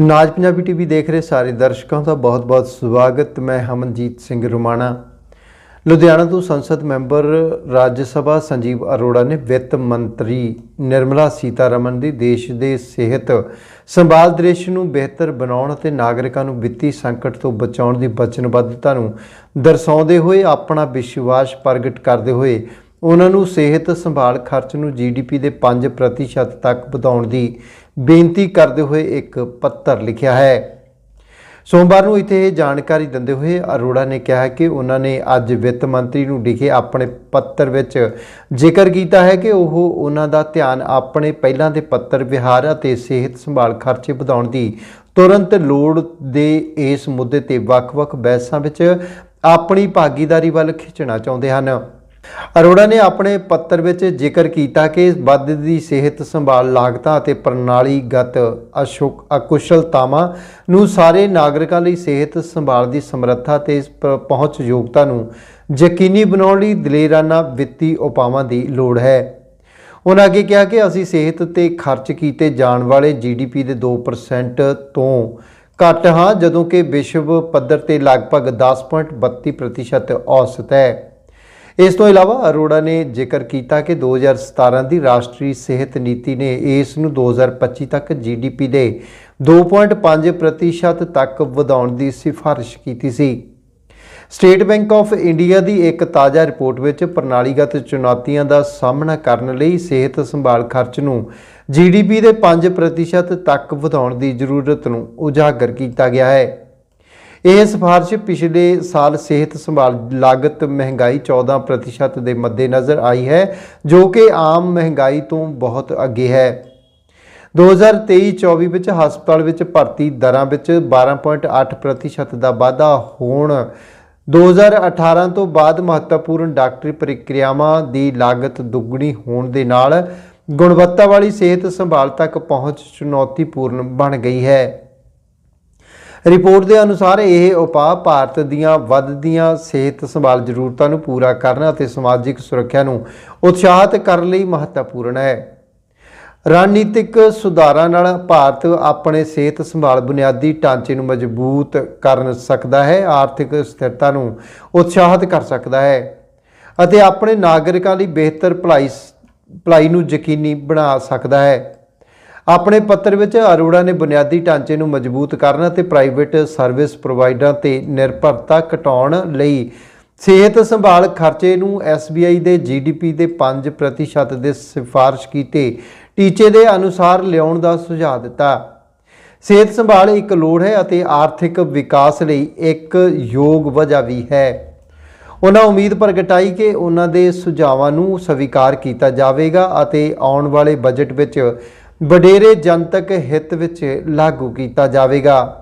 ਨਾਜ Punjabi TV ਦੇਖ ਰਹੇ ਸਾਰੇ ਦਰਸ਼ਕਾਂ ਦਾ ਬਹੁਤ-ਬਹੁਤ ਸਵਾਗਤ। ਮੈਂ ਹਮਨਜੀਤ ਸਿੰਘ ਰੁਮਾਣਾ। ਲੁਧਿਆਣਾ ਤੋਂ ਸੰਸਦ ਮੈਂਬਰ ਰਾਜ ਸਭਾ ਸੰਜੀਵ ਅਰੋੜਾ ਨੇ ਵਿੱਤ ਮੰਤਰੀ ਨਿਰਮਲਾ ਸੀਤਾਰਮਨ ਦੀ ਦੇਸ਼ ਦੇ ਸਿਹਤ ਸੰਭਾਲ ਦ੍ਰਿਸ਼ ਨੂੰ ਬਿਹਤਰ ਬਣਾਉਣ ਅਤੇ ਨਾਗਰਿਕਾਂ ਨੂੰ ਵਿੱਤੀ ਸੰਕਟ ਤੋਂ ਬਚਾਉਣ ਦੀ ਵਚਨਬੱਧਤਾ ਨੂੰ ਦਰਸਾਉਂਦੇ ਹੋਏ ਆਪਣਾ ਵਿਸ਼ਵਾਸ ਪ੍ਰਗਟ ਕਰਦੇ ਹੋਏ ਉਹਨਾਂ ਨੂੰ ਸਿਹਤ ਸੰਭਾਲ ਖਰਚ ਨੂੰ ਜੀਡੀਪੀ ਦੇ 5% ਤੱਕ ਵਧਾਉਣ ਦੀ ਬੇਨਤੀ ਕਰਦੇ ਹੋਏ ਇੱਕ ਪੱਤਰ ਲਿਖਿਆ ਹੈ। ਸੋਮਵਾਰ ਨੂੰ ਇੱਥੇ ਇਹ ਜਾਣਕਾਰੀ ਦਿੰਦੇ ਹੋਏ ਅਰੋੜਾ ਨੇ ਕਿਹਾ ਕਿ ਉਹਨਾਂ ਨੇ ਅੱਜ ਵਿੱਤ ਮੰਤਰੀ ਨੂੰ ਲਿਖੇ ਆਪਣੇ ਪੱਤਰ ਵਿੱਚ ਜ਼ਿਕਰ ਕੀਤਾ ਹੈ ਕਿ ਉਹ ਉਹਨਾਂ ਦਾ ਧਿਆਨ ਆਪਣੇ ਪਹਿਲਾਂ ਦੇ ਪੱਤਰ ਵਿਹਾਰ ਅਤੇ ਸਿਹਤ ਸੰਭਾਲ ਖਰਚੇ ਵਧਾਉਣ ਦੀ ਤੁਰੰਤ ਲੋੜ ਦੇ ਇਸ ਮੁੱਦੇ ਤੇ ਵੱਖ-ਵੱਖ ਬਹਿਸਾਂ ਵਿੱਚ ਆਪਣੀ ਭਾਗੀਦਾਰੀ ਵੱਲ ਖਿੱਚਣਾ ਚਾਹੁੰਦੇ ਹਨ। ਅਰੋੜਾ ਨੇ ਆਪਣੇ ਪੱਤਰ ਵਿੱਚ ਜ਼ਿਕਰ ਕੀਤਾ ਕਿ ਵੱਧਦੀ ਸਿਹਤ ਸੰਭਾਲ ਲਾਗਤਾਂ ਅਤੇ ਪ੍ਰਣਾਲੀਗਤ ਅਸ਼ੁਕ ਅਕੁਸ਼ਲਤਾਵਾਂ ਨੂੰ ਸਾਰੇ ਨਾਗਰਿਕਾਂ ਲਈ ਸਿਹਤ ਸੰਭਾਲ ਦੀ ਸਮਰੱਥਾ ਤੇ ਪ- ਪਹੁੰਚ ਯੋਗਤਾ ਨੂੰ ਯਕੀਨੀ ਬਣਾਉਣ ਲਈ ਦਲੇਰਾਨਾ ਵਿੱਤੀ ਉਪਾਵਾਂ ਦੀ ਲੋੜ ਹੈ। ਉਹਨਾਂ ਅੱਗੇ ਕਿਹਾ ਕਿ ਅਸੀਂ ਸਿਹਤ ਤੇ ਖਰਚ ਕੀਤੇ ਜਾਣ ਵਾਲੇ ਜੀਡੀਪੀ ਦੇ 2% ਤੋਂ ਘੱਟ ਹਾਂ, ਜਦੋਂ ਕਿ ਵਿਸ਼ਵ ਪੱਧਰ ਤੇ ਲਗਭਗ 10.32% ਔਸਤ ਹੈ। ਇਸ ਤੋਂ ਇਲਾਵਾ ਅਰੋੜਾ ਨੇ ਜ਼ਿਕਰ ਕੀਤਾ ਕਿ 2017 ਦੀ ਰਾਸ਼ਟਰੀ ਸਿਹਤ ਨੀਤੀ ਨੇ ਇਸ ਨੂੰ 2025 ਤੱਕ ਜੀਡੀਪੀ ਦੇ 2.5% ਤੱਕ ਵਧਾਉਣ ਦੀ ਸਿਫਾਰਿਸ਼ ਕੀਤੀ ਸੀ। ਸਟੇਟ ਬੈਂਕ ਆਫ ਇੰਡੀਆ ਦੀ ਇੱਕ ਤਾਜ਼ਾ ਰਿਪੋਰਟ ਵਿੱਚ ਪ੍ਰਣਾਲੀਗਤ ਚੁਣੌਤੀਆਂ ਦਾ ਸਾਹਮਣਾ ਕਰਨ ਲਈ ਸਿਹਤ ਸੰਭਾਲ ਖਰਚ ਨੂੰ ਜੀਡੀਪੀ ਦੇ 5% ਤੱਕ ਵਧਾਉਣ ਦੀ ਜ਼ਰੂਰਤ ਨੂੰ ਉਜਾਗਰ ਕੀਤਾ ਗਿਆ ਹੈ। ਇਹ ਸਿਫਾਰਿਸ਼ ਪਿਛਲੇ ਸਾਲ ਸਿਹਤ ਸੰਭਾਲ ਲਾਗਤ ਮਹਿੰਗਾਈ 14% ਦੇ ਮੱਦੇਨਜ਼ਰ ਆਈ ਹੈ, ਜੋ ਕਿ ਆਮ ਮਹਿੰਗਾਈ ਤੋਂ ਬਹੁਤ ਅੱਗੇ ਹੈ। 2023-24 ਵਿੱਚ ਹਸਪਤਾਲ ਵਿੱਚ ਭਰਤੀ ਦਰਾਂ ਵਿੱਚ 12.8% ਦਾ ਵਾਧਾ ਹੋਣ 2018 ਤੋਂ ਬਾਅਦ ਮਹੱਤਵਪੂਰਨ ਡਾਕਟਰੀ ਪ੍ਰਕਿਰਿਆਵਾਂ ਦੀ ਲਾਗਤ ਦੁੱਗਣੀ ਹੋਣ ਦੇ ਨਾਲ ਗੁਣਵੱਤਾ ਵਾਲੀ ਸਿਹਤ ਸੰਭਾਲ ਤੱਕ ਪਹੁੰਚ ਚੁਣੌਤੀਪੂਰਨ ਬਣ ਗਈ ਹੈ। ਰਿਪੋਰਟ ਦੇ ਅਨੁਸਾਰ ਇਹ ਉਪਾਅ ਭਾਰਤ ਦੀਆਂ ਵੱਧਦੀਆਂ ਸਿਹਤ ਸੰਭਾਲ ਜ਼ਰੂਰਤਾਂ ਨੂੰ ਪੂਰਾ ਕਰਨ ਅਤੇ ਸਮਾਜਿਕ ਸੁਰੱਖਿਆ ਨੂੰ ਉਤਸ਼ਾਹਿਤ ਕਰਨ ਲਈ ਮਹੱਤਵਪੂਰਨ ਹੈ। ਰਣਨੀਤਿਕ ਸੁਧਾਰਾਂ ਨਾਲ ਭਾਰਤ ਆਪਣੇ ਸਿਹਤ ਸੰਭਾਲ ਬੁਨਿਆਦੀ ਢਾਂਚੇ ਨੂੰ ਮਜ਼ਬੂਤ ਕਰ ਸਕਦਾ ਹੈ, ਆਰਥਿਕ ਸਥਿਰਤਾ ਨੂੰ ਉਤਸ਼ਾਹਿਤ ਕਰ ਸਕਦਾ ਹੈ ਅਤੇ ਆਪਣੇ ਨਾਗਰਿਕਾਂ ਲਈ ਬਿਹਤਰ ਭਲਾਈ ਭਲਾਈ ਨੂੰ ਯਕੀਨੀ ਬਣਾ ਸਕਦਾ ਹੈ। ਆਪਣੇ ਪੱਤਰ ਵਿੱਚ ਅਰੋੜਾ ਨੇ ਬੁਨਿਆਦੀ ਢਾਂਚੇ ਨੂੰ ਮਜ਼ਬੂਤ ਕਰਨ ਅਤੇ ਪ੍ਰਾਈਵੇਟ ਸਰਵਿਸ ਪ੍ਰੋਵਾਈਡਰਾਂ ਤੇ ਨਿਰਭਰਤਾ ਘਟਾਉਣ ਲਈ ਸਿਹਤ ਸੰਭਾਲ ਖਰਚੇ ਨੂੰ SBI ਦੇ GDP ਦੇ 5% ਦੇ ਸਿਫਾਰਿਸ਼ ਕੀਤੇ ਟੀਚੇ ਦੇ ਅਨੁਸਾਰ ਲਿਆਉਣ ਦਾ ਸੁਝਾਅ ਦਿੱਤਾ। ਸਿਹਤ ਸੰਭਾਲ ਇੱਕ ਲੋੜ ਹੈ ਅਤੇ ਆਰਥਿਕ ਵਿਕਾਸ ਲਈ ਇੱਕ ਯੋਗ ਵਜ੍ਹਾ ਵੀ ਹੈ। ਉਹਨਾਂ ਉਮੀਦ ਪ੍ਰਗਟਾਈ ਕਿ ਉਹਨਾਂ ਦੇ ਸੁਝਾਵਾਂ ਨੂੰ ਸਵੀਕਾਰ ਕੀਤਾ ਜਾਵੇਗਾ ਅਤੇ ਆਉਣ ਵਾਲੇ ਬਜਟ ਵਿੱਚ ਵਡੇਰੇ ਜਨਤਕ ਹਿੱਤ ਵਿੱਚ ਲਾਗੂ ਕੀਤਾ ਜਾਵੇਗਾ।